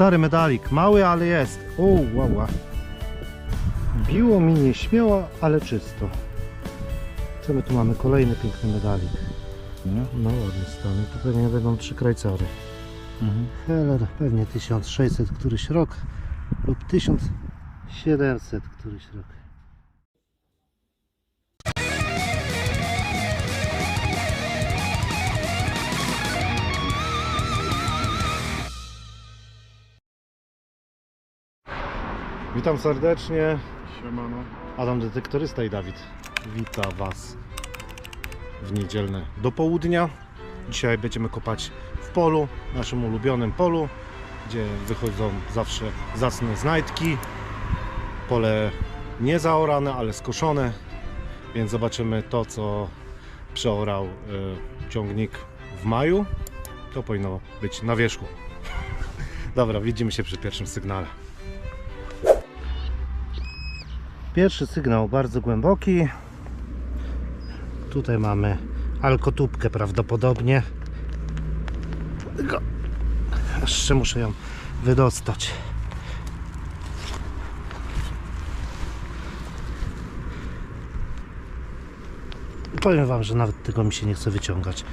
stary medalik. Mały, ale jest. O, wow, wow. Biło mi nieśmiało, ale czysto. Co my tu mamy? Kolejny piękny medalik. Nie? No ładny stan. To pewnie będą trzy krajcory. Mhm. Heller pewnie 1600 któryś rok lub 1700 któryś rok. Witam serdecznie. Siemano. Adam Detektorysta i Dawid. Wita Was w niedzielne do południa. Dzisiaj będziemy kopać w polu, naszym ulubionym polu, gdzie wychodzą zawsze zacne znajdki. Pole nie zaorane, ale skoszone, więc zobaczymy to, co przeorał y, ciągnik w maju. To powinno być na wierzchu. Dobra, widzimy się przy pierwszym sygnale. Pierwszy sygnał bardzo głęboki. Tutaj mamy alkotubkę prawdopodobnie. Jeszcze muszę ją wydostać. Powiem Wam, że nawet tego mi się nie chce wyciągać.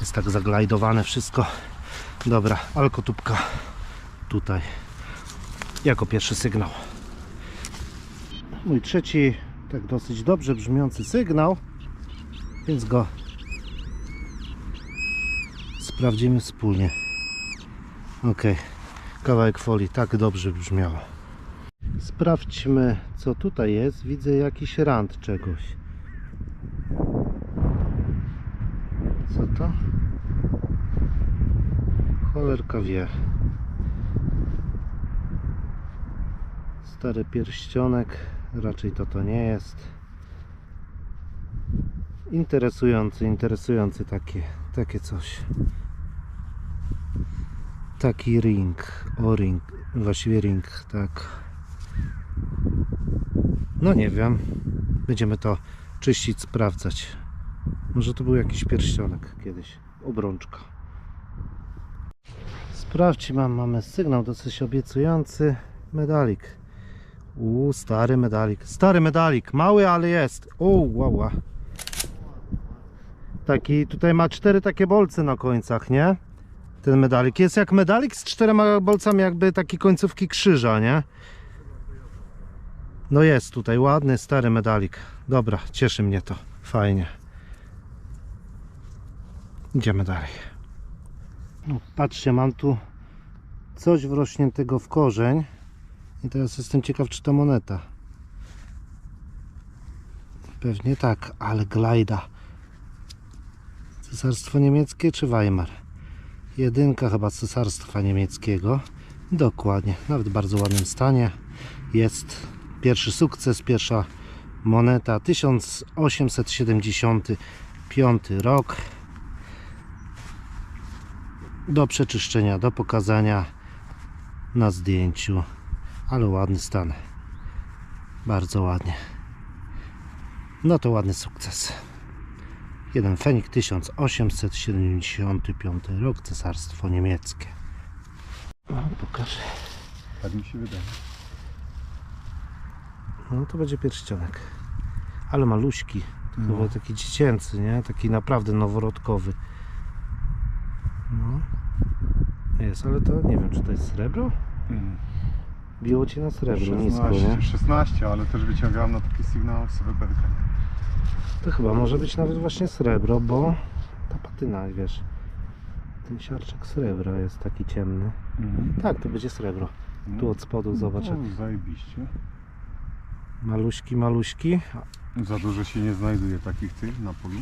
Jest tak zaglajdowane wszystko. Dobra, alkotubka tutaj jako pierwszy sygnał. Mój trzeci, tak dosyć dobrze brzmiący sygnał, więc go sprawdzimy wspólnie. Ok, kawałek folii tak dobrze brzmiało. Sprawdźmy, co tutaj jest. Widzę jakiś rand czegoś. Co to? Cholerka wie. Stary pierścionek, raczej to to nie jest. Interesujący, interesujący takie, takie coś. Taki ring, o ring, właściwie ring, tak. No nie wiem, będziemy to czyścić, sprawdzać. Może to był jakiś pierścionek kiedyś, obrączka. Sprawdźmy, mam, mamy sygnał dosyć obiecujący. Medalik. Uuu, stary medalik. Stary medalik, mały, ale jest. Wow, wow. Taki, tutaj ma cztery takie bolce na końcach, nie? Ten medalik. Jest jak medalik z czterema bolcami, jakby takie końcówki krzyża, nie? No jest tutaj ładny, stary medalik. Dobra, cieszy mnie to. Fajnie. Idziemy dalej. No, patrzcie, mam tu coś wrośniętego w korzeń. I teraz jestem ciekaw, czy to moneta. Pewnie tak, ale glajda. Cesarstwo niemieckie czy Weimar? Jedynka chyba cesarstwa niemieckiego. Dokładnie, nawet w bardzo ładnym stanie. Jest pierwszy sukces, pierwsza moneta 1875 rok. Do przeczyszczenia, do pokazania na zdjęciu ale ładny stan. Bardzo ładnie. No to ładny sukces. Jeden fenik 1875 rok, Cesarstwo Niemieckie. No, pokażę. Tak mi się wydaje. No to będzie pierścionek. Ale maluśki. No. chyba taki dziecięcy, nie? Taki naprawdę noworodkowy. No. Jest, ale to nie wiem, czy to jest srebro? Mm. Biło ci na srebro, nisko, 16, nie? 16, ale też wyciągałem na taki sygnał sobie bedkę. To chyba może być nawet właśnie srebro, bo ta patyna, wiesz, ten siarczek srebra jest taki ciemny. Mhm. Tak, to będzie srebro. Tu od spodu zobacz, jak No, zajebiście. maluśki, maluśki. Za dużo się nie znajduje takich tych na polu.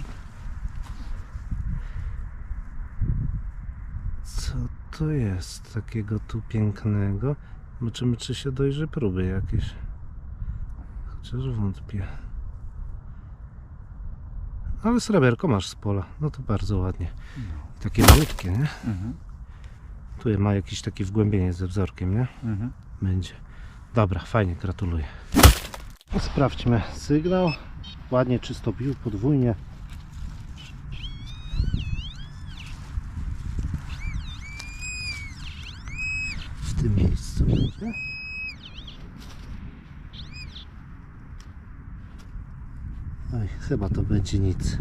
Co to jest takiego tu pięknego? Zobaczymy, czy się dojrzy próby jakieś. Chociaż wątpię. Ale sreberko masz z pola. No to bardzo ładnie. Takie malutkie, nie? Mhm. Tu ma jakiś taki wgłębienie ze wzorkiem, nie? Mhm. Będzie. Dobra, fajnie, gratuluję. Sprawdźmy sygnał. Ładnie, czysto bił, podwójnie. w tym Oj, chyba to będzie nic.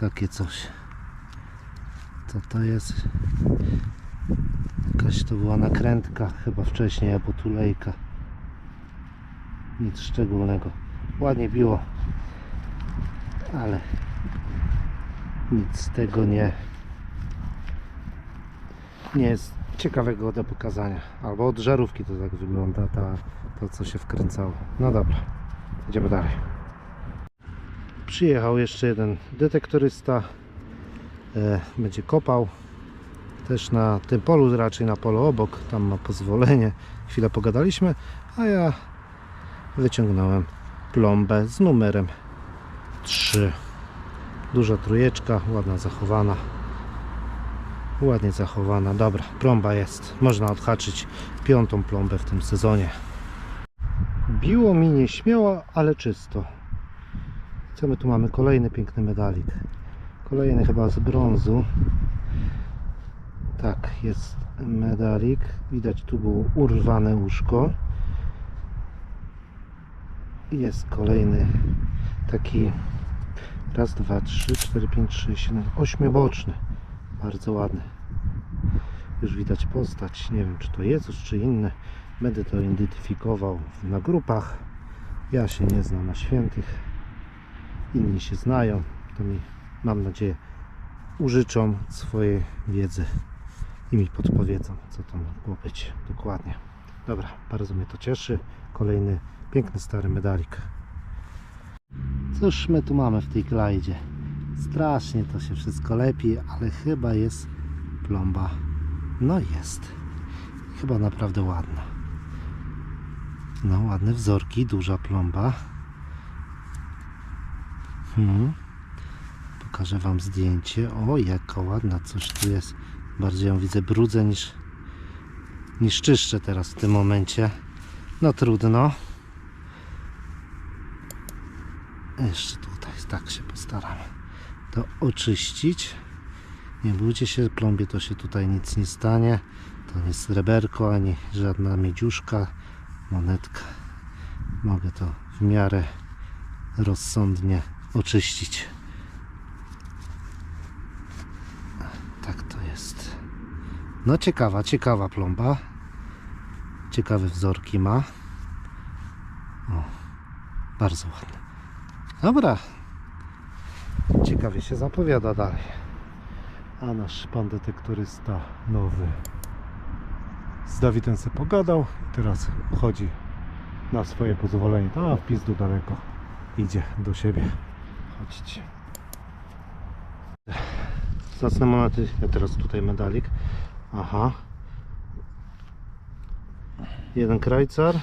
Takie coś. Co to jest? Jakaś to była nakrętka, chyba wcześniej, albo tulejka. Nic szczególnego. Ładnie biło, ale nic z tego nie nie jest ciekawego do pokazania. Albo od żarówki to tak wygląda, ta, to co się wkręcało. No dobra, idziemy dalej. Przyjechał jeszcze jeden detektorysta. E, będzie kopał. Też na tym polu, raczej na polu obok. Tam ma pozwolenie. Chwilę pogadaliśmy, a ja wyciągnąłem plombę z numerem 3. Duża trójeczka, ładna zachowana. Ładnie zachowana. Dobra, plomba jest. Można odhaczyć piątą plombę w tym sezonie. Biło mi nieśmiało, ale czysto. Co my tu mamy? Kolejny piękny medalik. Kolejny chyba z brązu. Tak, jest medalik. Widać tu było urwane łóżko. Jest kolejny taki raz, dwa, trzy, cztery, pięć, sześć, siedem, ośmioboczny. Bardzo ładny. Już widać postać. Nie wiem, czy to Jezus, czy inny. Będę to identyfikował na grupach. Ja się nie znam na świętych. Inni się znają. To mi, mam nadzieję, użyczą swojej wiedzy i mi podpowiedzą, co to mogło być dokładnie. Dobra, bardzo mnie to cieszy. Kolejny piękny stary medalik. Cóż my tu mamy w tej klajdzie? Strasznie to się wszystko lepi, ale chyba jest plomba. No jest. Chyba naprawdę ładna. No ładne wzorki, duża plomba. Hmm. Pokażę Wam zdjęcie. O, jaka ładna, coś tu jest. Bardziej ją widzę brudzę niż, niż czyszczę teraz w tym momencie. No trudno. Jeszcze tutaj, tak się postaramy to oczyścić. Nie bójcie się, plombie to się tutaj nic nie stanie. To nie jest sreberko, ani żadna miedziuszka, monetka. Mogę to w miarę rozsądnie oczyścić. Tak to jest. No ciekawa, ciekawa plomba. Ciekawe wzorki ma. O, bardzo ładne. Dobra, ciekawie się zapowiada dalej. A nasz pan detektorysta nowy z Dawidem se pogadał i teraz chodzi na swoje pozwolenie. A w pizdu daleko idzie do siebie. Chodźcie. Zacne monety. Ja teraz tutaj medalik. Aha. Jeden krajcar.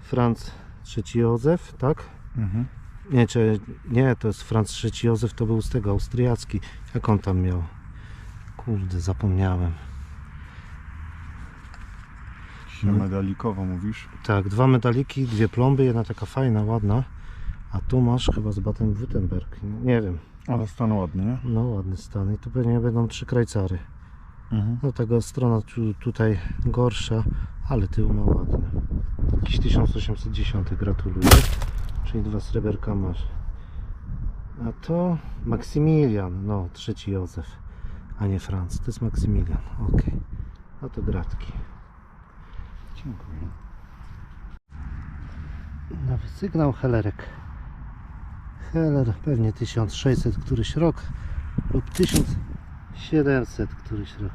Franz III Józef, tak? Mhm. Nie, czy, nie, to jest Franz III Józef, to był z tego austriacki. Jak on tam miał? Kurde, zapomniałem. Się No. medalikowo mówisz? Tak, dwa medaliki, dwie plomby, jedna taka fajna, ładna. A tu masz chyba z Baden-Württemberg. Nie wiem. Ale stan ładny, nie? No ładny stan. I tu pewnie będą trzy krajcary. Mhm. No tego strona tu, tutaj gorsza, ale tył ma ładny. Jakiś 1810, gratuluję. Czyli dwa sreberka masz. A to Maksymilian, no trzeci Józef, a nie Franz. To jest Maksymilian, ok. No to gratki. Dziękuję. Nowy sygnał Helerek. Heller pewnie 1600 któryś rok lub 1700 któryś rok.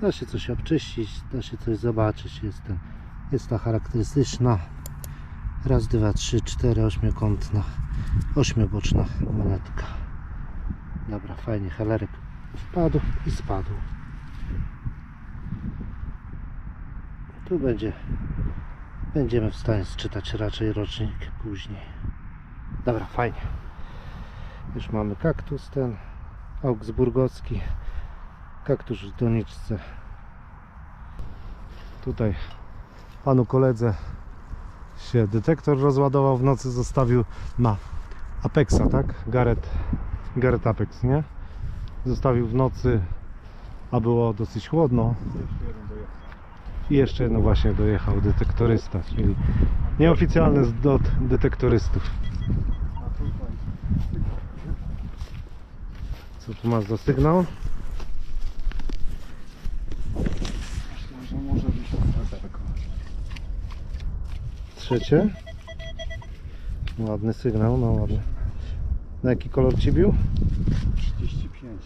Da się coś obczyścić, da się coś zobaczyć. Jest, ten, jest ta charakterystyczna raz, dwa, trzy, cztery, ośmiokątna, ośmioboczna monetka. Dobra, fajnie, Helerek wpadł i spadł. Tu będzie Będziemy w stanie czytać raczej rocznik później. Dobra, fajnie. Już mamy kaktus ten augsburgowski. Kaktus w doniczce. Tutaj panu koledze się detektor rozładował w nocy, zostawił na Apexa, tak? Gareth, Gareth Apex, nie? Zostawił w nocy, a było dosyć chłodno. I jeszcze jedno właśnie dojechał detektorysta, czyli nieoficjalny zlot detektorystów. Co tu masz za sygnał? Myślę, że może być sreberko. Trzecie. Ładny sygnał, no ładny. Na jaki kolor ci bił? 35.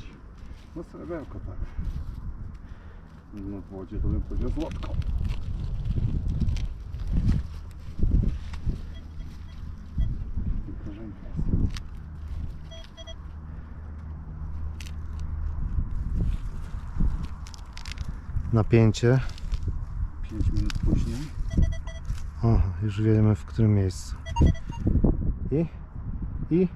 No sreberko tak. No w wodzie to bym powiedział złotko. Napięcie. 5 minut później. O, już wiemy w którym miejscu. I? I? I, i,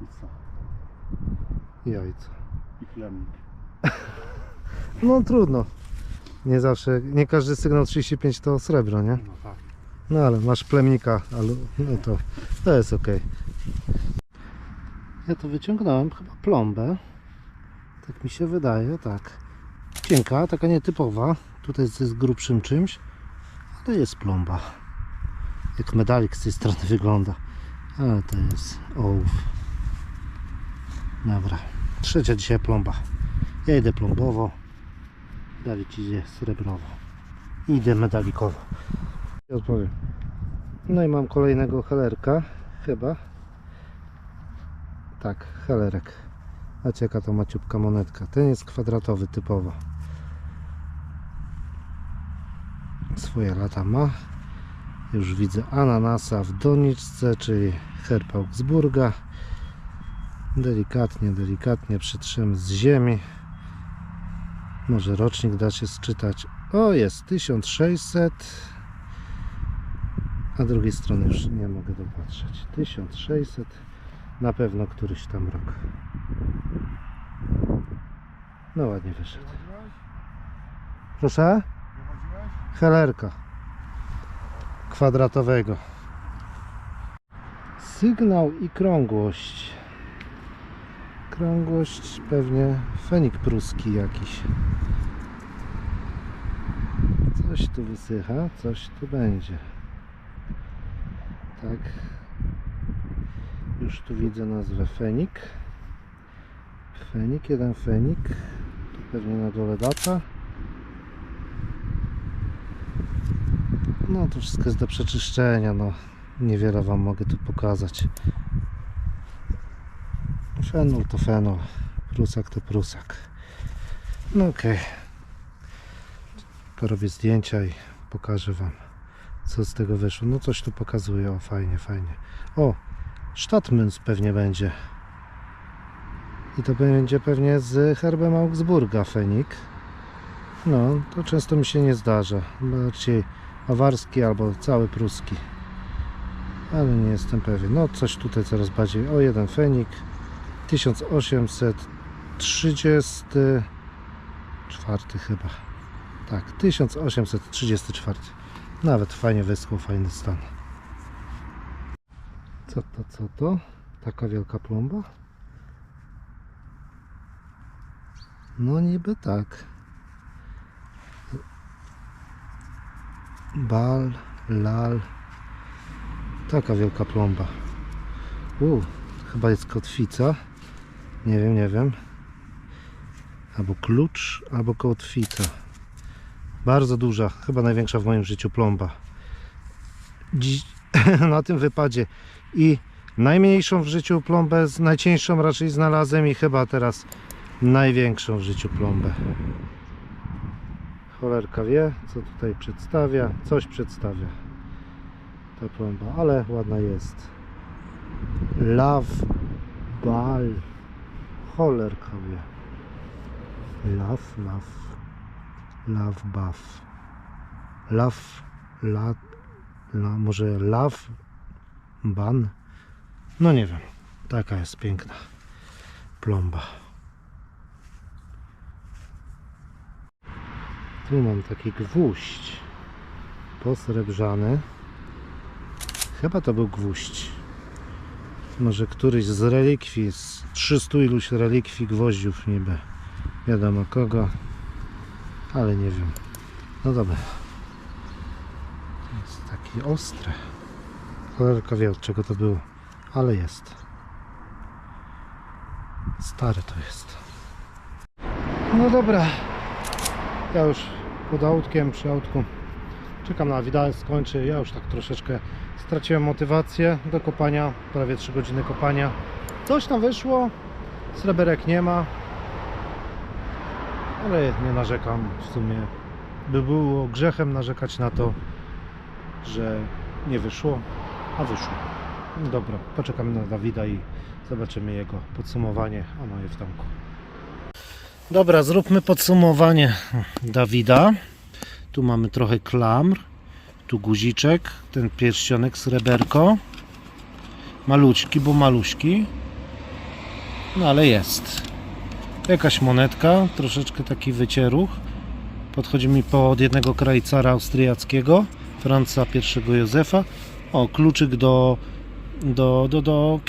i co? Jajco. I plemnik. No trudno. Nie zawsze, nie każdy sygnał 35 to srebro, nie? No tak. No ale masz plemnika, ale no to, to jest ok. Ja to wyciągnąłem chyba plombę. Tak mi się wydaje, tak. Cienka, taka nietypowa. Tutaj jest z grubszym czymś, ale jest plomba. Jak medalik z tej strony wygląda. Ale to jest ołów. Dobra. Trzecia dzisiaj plomba. Ja idę plombowo. Dawid idzie srebrowo. Idę medalikowo. Odpowiem. No i mam kolejnego helerka, chyba. Tak, helerek. Patrzcie jaka to maciupka monetka. Ten jest kwadratowy typowo. Swoje lata ma. Już widzę ananasa w doniczce, czyli herb Augsburga. Delikatnie, delikatnie przytrzemy z ziemi. Może rocznik da się sczytać. O, jest 1600 a drugiej strony już nie mogę dopatrzeć. 1600 na pewno któryś tam rok. No ładnie wyszedł. Proszę? Helerka kwadratowego. Sygnał i krągłość. Krągłość pewnie fenik pruski jakiś. Coś tu wysycha, coś tu będzie. Tak. Już tu widzę nazwę Fenik. Fenik, jeden Fenik. Tu pewnie na dole data. No to wszystko jest do przeczyszczenia, no. Niewiele Wam mogę tu pokazać. Fenol to fenol. Prusak to prusak. No okej. Porobię zdjęcia i pokażę Wam co z tego wyszło. No coś tu pokazuje, o fajnie, fajnie. O, Stadtmünz pewnie będzie. I to będzie pewnie z herbem Augsburga Fenik. No, to często mi się nie zdarza. Bardziej awarski albo cały pruski. Ale nie jestem pewien. No, coś tutaj coraz bardziej. O, jeden Fenik. 1834 chyba. Tak, 1834. Nawet fajnie wyschło, fajny stan. Co to, co to? Taka wielka plomba? No niby tak. Bal, lal. Taka wielka plomba. U, chyba jest kotwica. Nie wiem, nie wiem. Albo klucz, albo kotwica. Bardzo duża, chyba największa w moim życiu plomba. Dziś, na tym wypadzie i najmniejszą w życiu plombę, najcieńszą raczej znalazłem i chyba teraz największą w życiu plombę. Cholerka wie, co tutaj przedstawia. Coś przedstawia ta plomba, ale ładna jest. Love Ball. Cholerka wie. Love, love. Love Buff. Love, la, la, może Love Ban? No nie wiem. Taka jest piękna plomba. Tu mam taki gwóźdź posrebrzany. Chyba to był gwóźdź. Może któryś z relikwii, z 300 iluś relikwii gwoździów niby Wiadomo kogo, ale nie wiem. No dobra. Jest taki ostry. Cholerka wie od czego to było, ale jest. Stary to jest. No dobra. Ja już pod autkiem, przy autku. Czekam na widać, skończy. Ja już tak troszeczkę straciłem motywację do kopania. Prawie 3 godziny kopania. Coś tam wyszło. Sreberek nie ma. Ale nie narzekam w sumie. By było grzechem narzekać na to, że nie wyszło, a wyszło. Dobra, poczekamy na Dawida i zobaczymy jego podsumowanie, a moje w domku. Dobra, zróbmy podsumowanie Dawida. Tu mamy trochę klamr, tu guziczek, ten pierścionek sreberko. Maluśki, bo maluśki. No ale jest. Jakaś monetka, troszeczkę taki wycieruch. Podchodzi mi pod jednego krajcara austriackiego, Franca I Józefa. O, kluczyk do, do, do, do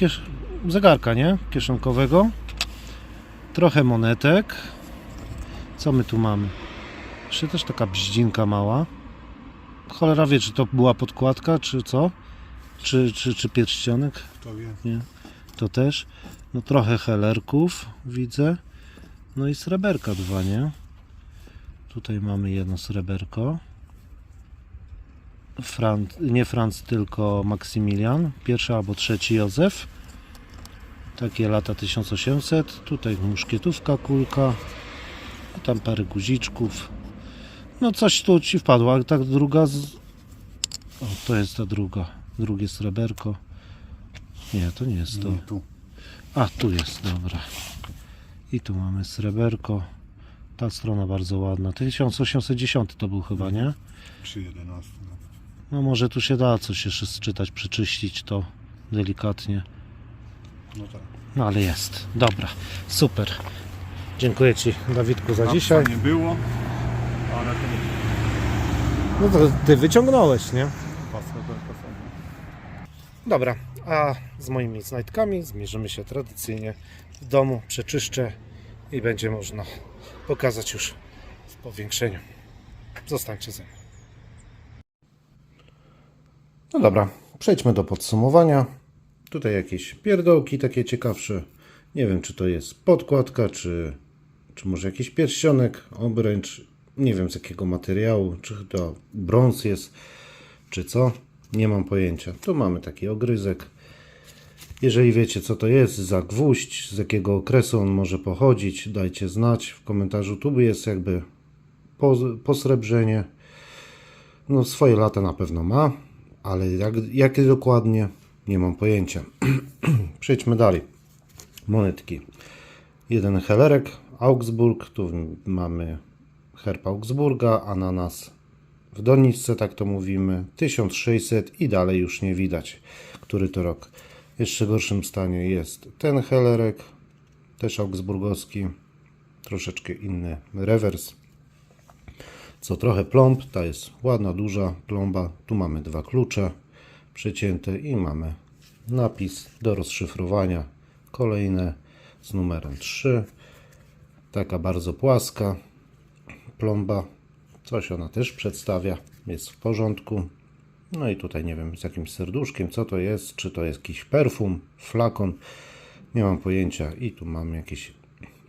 zegarka, nie? Kieszonkowego. Trochę monetek. Co my tu mamy? Jeszcze też taka bździnka mała. Cholera wie, czy to była podkładka, czy co? Czy, czy, czy pierścionek? Kto wie? Nie. To też. No trochę helerków widzę. No i sreberka dwa, nie? Tutaj mamy jedno sreberko. Franc, nie Franc, tylko Maksymilian. Pierwszy albo trzeci Józef. Takie lata 1800. Tutaj muszkietówka, kulka. Tam parę guziczków. No coś tu ci wpadło, ale tak druga z... O, to jest ta druga. Drugie sreberko. Nie, to nie jest to. Nie, tu. A, tu jest, dobra. I tu mamy sreberko. Ta strona bardzo ładna. 1810 to był chyba, nie? Przy 11. No. No może tu się da coś jeszcze sczytać, przeczyścić to delikatnie. No tak. No ale jest. Dobra, super. Dziękuję Ci, Dawidku, za dzisiaj. nie było, ale to nie No to Ty wyciągnąłeś, nie? do. Dobra, a z moimi znajdkami zmierzymy się tradycyjnie w domu, przeczyszczę i będzie można pokazać już w powiększeniu. Zostańcie ze mną. No dobra, przejdźmy do podsumowania. Tutaj jakieś pierdołki takie ciekawsze. Nie wiem, czy to jest podkładka, czy, czy może jakiś pierścionek, obręcz. Nie wiem z jakiego materiału, czy to brąz jest, czy co. Nie mam pojęcia. Tu mamy taki ogryzek. Jeżeli wiecie co to jest za gwóźdź, z jakiego okresu on może pochodzić, dajcie znać w komentarzu. Tu jest jakby posrebrzenie. No swoje lata na pewno ma, ale jak, jakie dokładnie nie mam pojęcia. Przejdźmy dalej. Monetki. Jeden helerek, Augsburg, tu mamy herb Augsburga, ananas w doniczce, tak to mówimy, 1600 i dalej już nie widać, który to rok. W jeszcze gorszym stanie jest ten helerek, też augsburgowski, troszeczkę inny rewers, co trochę plomb, ta jest ładna, duża plomba, tu mamy dwa klucze przecięte i mamy napis do rozszyfrowania, kolejne z numerem 3, taka bardzo płaska plomba, Coś ona też przedstawia, jest w porządku. No i tutaj nie wiem z jakimś serduszkiem, co to jest, czy to jest jakiś perfum, flakon, nie mam pojęcia. I tu mamy jakieś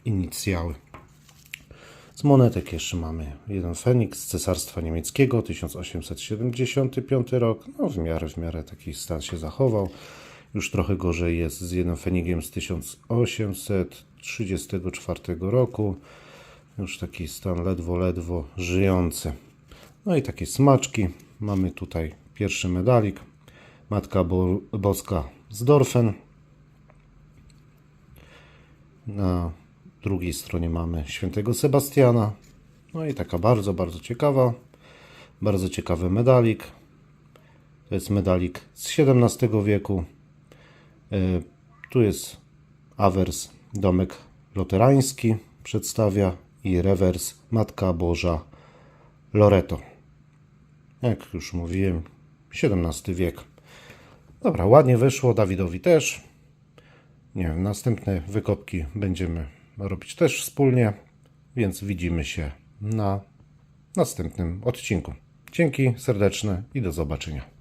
inicjały. Z monetek jeszcze mamy jeden Feniks z Cesarstwa Niemieckiego, 1875 rok. No w miarę, w miarę taki stan się zachował. Już trochę gorzej jest z jednym Fenigiem z 1834 roku. Już taki stan ledwo, ledwo żyjący. No i takie smaczki. Mamy tutaj pierwszy medalik. Matka Bo Boska z Dorfen. Na drugiej stronie mamy świętego Sebastiana. No i taka bardzo, bardzo ciekawa. Bardzo ciekawy medalik. To jest medalik z XVII wieku. E, Tu jest awers domek luterański przedstawia i rewers Matka Boża Loreto. Jak już mówiłem, XVII wiek. Dobra, ładnie wyszło, Dawidowi też. Nie wiem, następne wykopki będziemy robić też wspólnie. więc widzimy się na następnym odcinku. Dzięki serdeczne i do zobaczenia.